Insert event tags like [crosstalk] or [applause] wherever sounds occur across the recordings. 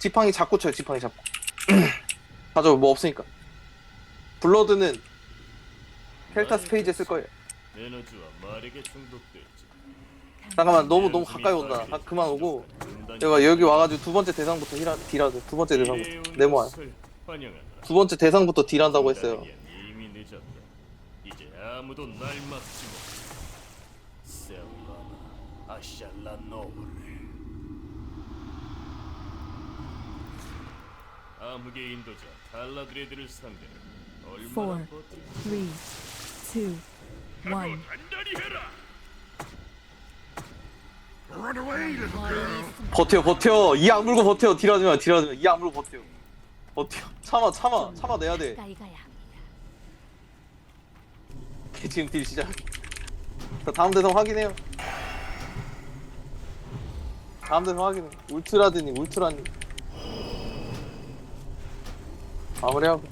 지팡이 잡고 쳐요 지팡이 잡고 [clears throat] 가져 뭐 없으니까 블러드는 켈타 스 페이지에 쓸 거예요 에너지와 마력에 중독됐지. 잠깐만 너무 너무 가까이 온다 아, 그만 오고 내가 여기 와가지고 두 번째 대상부터 힐하, 딜하자 두 번째 대상부터 네모야. 두 번째 대상부터 딜한다고 했어요 이미 늦었다. 이제 아무도 날 막지 못. 셀라나 아샬라 노블. 암흑의 인도자 달라드레드를 상대로 Four. 얼마나 버틸 three, two, one. 단단히 해라. 버텨 버텨 이 악물고 버텨 딜하지 마 딜하지 마 이 악물고 버텨 버텨 참아 참아 참아 내야 돼 가까이 가야 합니다. 지금 딜 시작 자, 다음 대상 확인해요 다음 대상 확인해 울트라드님 울트라님 마무리하고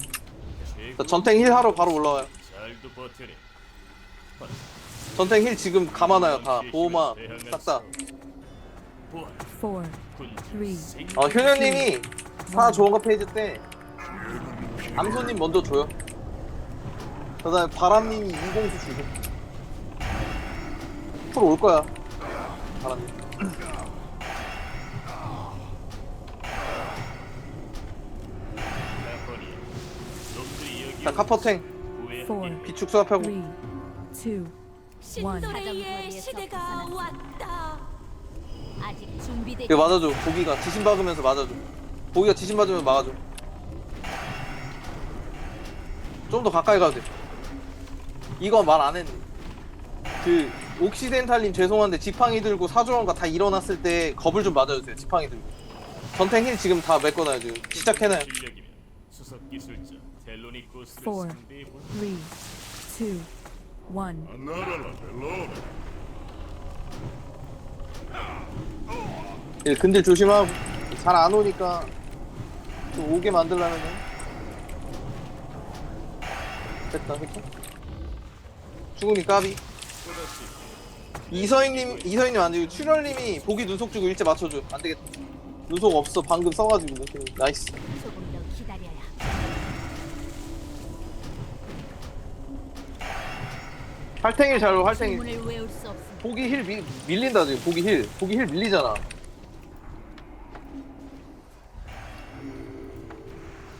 자, 전탱 힐 하러 바로 올라와요 잘도 버텨내. 전탱 힐 지금 감아놔요 다 보호막 싹다 Four, three, 어, 효녀님이 사거 페이지 때 암소님 먼저 줘요. 그 다음에 바람님이 이공수 주고. 프로 올 거야. 바람님. 카퍼니. 놈들이 여기 자, 카퍼탱. four, 비축 수합하고. three, two, one. 신도레이의 시대가 왔다. 아직 준비되지 이거 맞아줘. 고기가 지신 박으면서 맞아줘. 고기가 지신 맞으면 막아줘. 좀 더 가까이 가도 돼. 이거 말 안 했네. 그, 옥시덴탈님 죄송한데 지팡이 들고 사조원과 다 일어났을 때 겁을 좀 맞아주세요. 지팡이 들고. 전탱 힐 지금 다 메꿔놔요, 지금. 시작해놔요. 실력이면 수석 기술자 델로니코스를 Four. 상대해 볼 Three, two, one. 예, 근데 조심하고 잘 안 오니까 좀 오게 만들려면 됐다 됐다. 죽으니 까비. 이서희님 이서희님 안 되고 출혈님이 보기 눈속 주고 일제 맞춰줘. 안 되겠다. 눈속 없어. 방금 써가지고. 나이스 할탱일 잘로 할탱일 주문을 외울 수 없습니다. 보기 힐 밀, 밀린다 지금. 보기 힐 보기 힐 밀리잖아.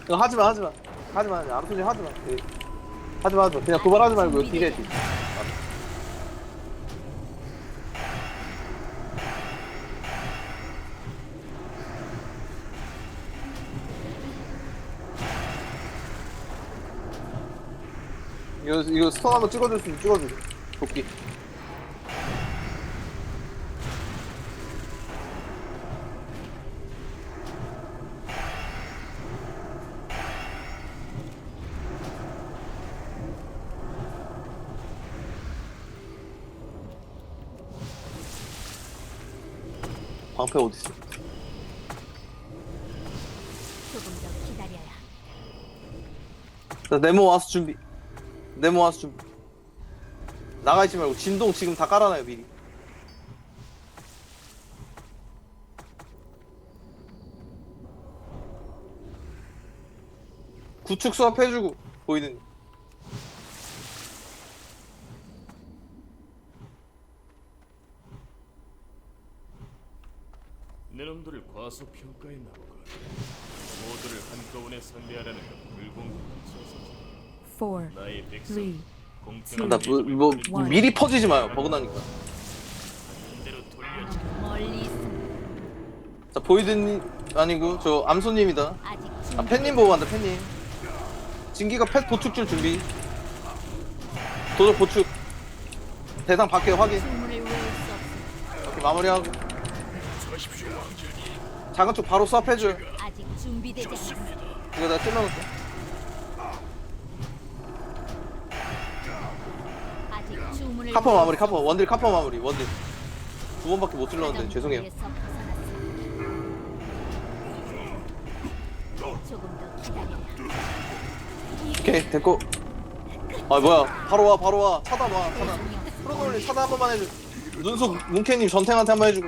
이거 하지마. 하지마 하지마. 아무튼 하지마. 예. 하지마 하지마. 그냥 도발하지 말고 이거 딜해 딜 이거 이거 스톤 한번 찍어줄 수 있으면 찍어줘 도끼 방패 어딨어? 조금 더 기다려야. 자, 네모 와서 준비. 네모 와서 준비. 나가 있지 말고 진동 지금 다 깔아놔요 미리. 구축 수합해주고 보이는. 내 놈들을 과소평가했나 보군. 모두를 한꺼번에 상대하라는 건 불공평한 처사지. Four, three, 나 뭐, 뭐 미리 퍼지지 마요 버그나니까. 멀리. 자 보이든 아니고 저 암소님이다. 아직 아. 팬님 보고 간다 팬님. 진기가 펫 보축줄 준비. 도적 보축. 대상 밖에 확인. 외울 수. 이렇게 마무리하고. 작은 쪽 바로 수합해줘요. 아직 준비되지 않았습니다. 이거 내가 찔러놓을게. 아직 주문을 카퍼 마무리, 수 카퍼. 원딜 카퍼 마무리, 원딜. 두 번밖에 못 찔렀는데, 가장 죄송해요. 오케이, 됐고. 아, 뭐야. 바로 와, 바로 와. 차단 와, 차단. 프로돌리 차단 한 번만 해줘. 눈속 문캐님 전탱한테 한 번 해주고.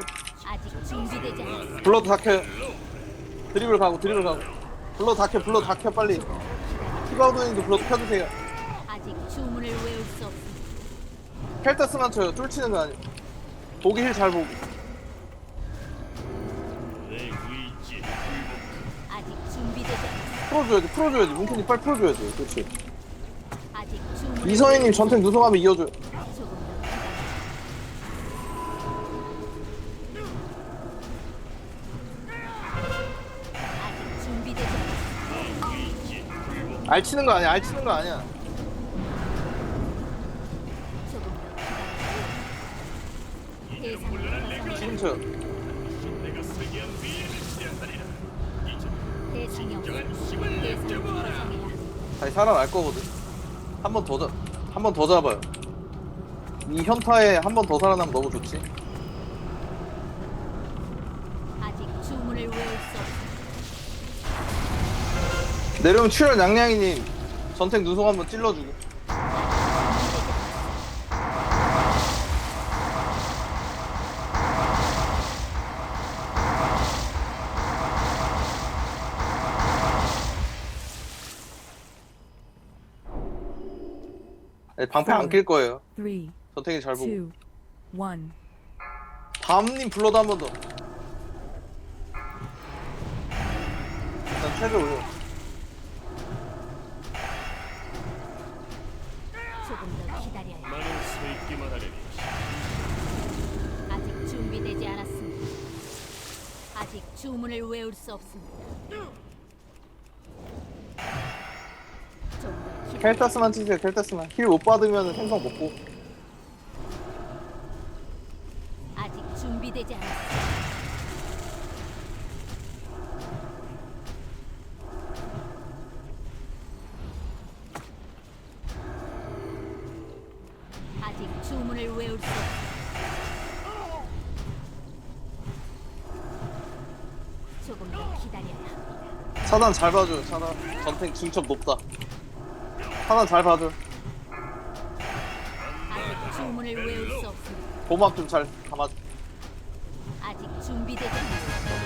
블러드 다 켜요. 드리블 가고 드리블 가고 불러 다켜 불러 다켜 빨리 히바우드님도 불러 켜주세요 아직 주문을 외울 수 없습니다. 켈타스만 쳐요 뚫치는 거 아니에요 보기 힐 잘 보고 아직 준비되지. 풀어줘야지 풀어줘야지 뭉ken이 빨리 풀어줘야지 그렇지 아직 주문을 이성희님 전택 누성하면 이어줘요 조금 더 기다려. 아직 준비되지 않았습니다. 알 치는 거 아니야 알 치는 거 아니야 이제 대상이. 다시 살아날 거거든 한 번 더 잡, 한 번 더 잡아요 이 현타에 한 번 더 살아나면 너무 좋지. 내려오면 출혈 양양이님 전택 누송 한번 찔러주고 네, 방패 안 낄 거예요 전택이 잘 보고. 밤님 불러도 한 번 더. 일단 최대 올려. 조금 더 기다려야. 나는 서 있기만 하려니 아직 준비되지 않았습니다. 아직 주문을 외울 수 없습니다. 조금 더 기다려. 켈타스만 치세요. 켈타스만. 힐 못 받으면 생성 먹고. 아직 준비되지 않았습니다. 아직 주문을 외울 수. 조금 더 합니다. 차단 잘 봐줘요. 차단. 전탱 중첩 높다. 차단 잘 봐줘. 아직 주문을 외울 수 없습니다. 보막 좀잘 감아줘. 아직 준비되지 않았습니다.